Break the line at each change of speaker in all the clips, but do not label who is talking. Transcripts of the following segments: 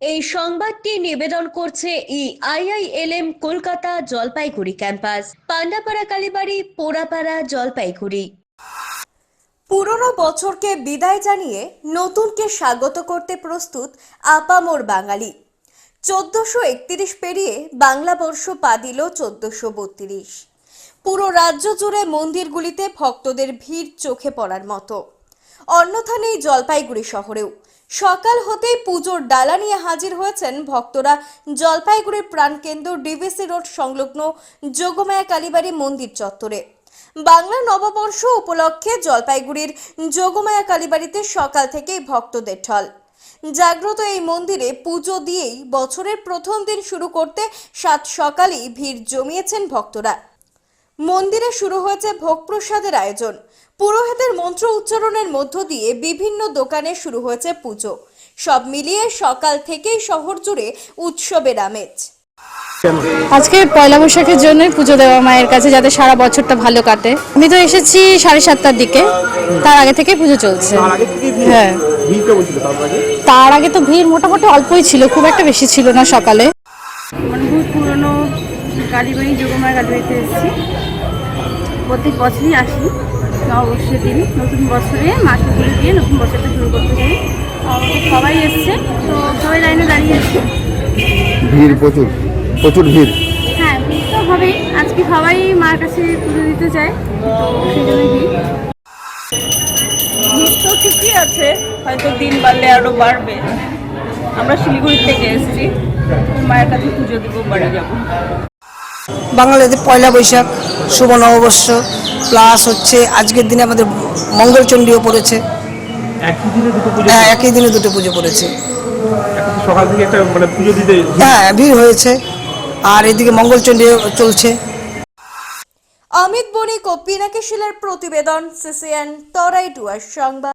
এই সংবাদটি নিবেদন করছে ই আইআইএলএম কলকাতা জলপাইগুড়ি ক্যাম্পাস, পান্ডাপাড়া কালীবাড়ি, পোড়াপাড়া জলপাইগুড়ি। পুরনো বছরকে বিদায় জানিয়ে নতুনকে স্বাগত করতে প্রস্তুত আপামোর বাঙালি। চোদ্দশো একত্রিশ পেরিয়ে বাংলা বর্ষ পা দিল চোদ্দশো বত্রিশ। পুরো রাজ্য জুড়ে মন্দিরগুলিতে ভক্তদের ভিড় চোখে পড়ার মতো। অন্যথা নেই জলপাইগুড়ি শহরেও। সকাল হতেই পুজোর ডালা নিয়ে হাজির হয়েছেন ভক্তরা। জলপাইগুড়ির প্রাণকেন্দ্র ডিভিসি রোড সংলগ্ন যোগমায়া কালীবাড়ি মন্দির চত্বরে। বাংলা নববর্ষ উপলক্ষে জলপাইগুড়ির যোগমায়া কালীবাড়িতে সকাল থেকেই ভক্তদের ঢল। জাগ্রত এই মন্দিরে পুজো দিয়েই বছরের প্রথম দিন শুরু করতে সাত সকালেই ভিড় জমিয়েছেন ভক্তরা। মন্দিরে শুরু হয়েছে ভোগ প্রসাদের আয়োজন। পুরোহিতের মন্ত্র উচ্চারণের মধ্য দিয়ে বিভিন্ন দোকানে শুরু হয়েছে পুজো। সব মিলিয়ে সকাল থেকেই শহর জুড়ে উৎসবের আমেজ।
আজকে পয়লা বৈশাখের জন্যই পুজো দেওয়া মায়ের কাছে যাতে সারা বছরটা ভালো কাটে। আমি তো এসেছি সাড়ে সাতটার দিকে। তার আগে থেকে পুজো চলছে।
তার আগে
হ্যাঁ।
তার আগে?
তার আগে তো ভিড় মোটামুটি অল্পই ছিল খুব একটা বেশি ছিল না সকালে।
মানে বহুত পুরনো কালীবাড়ি যোগমার কালীবাড়িতে এসেছি। প্রত্যেক বছরই আসি অবশ্যই দিন। নতুন বছরে মাকে পুজো দিয়ে নতুন বছরটা শুরু করতে চাই সবাই এসছে। তো সবাই লাইনে দাঁড়িয়ে আছে।
ভিড় প্রচুর প্রচুর ভিড়।
হ্যাঁ ভিড় তো হবেই। আজকে সবাই মার কাছে পুজো দিতে চায় তো সেই ভিড়।
ভিড় তো ঠিকই আছে হয়তো দিন বাড়লে আরও বাড়বে। আমরা শিলিগুড়ি থেকে এসেছি মায়ের কাছে পুজো দিব বাড়ি যাব।
বাঙালিদের পয়লা বৈশাখ শুভ নববর্ষ প্লাস হচ্ছে আজকের দিনে আমাদের মঙ্গলচণ্ডীও পড়েছে। হ্যাঁ একই দিনে দুটো পুজো পড়েছে।
সকাল থেকে একটা মানে পুজো দিতে
হ্যাঁ ভিড় হয়েছে। আর এদিকে মঙ্গলচণ্ডীও চলছে।
অমিত বণিক ও পিনাকি শিলের প্রতিবেদন সিসিএন তরাই ডুয়ার সংবাদ।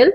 él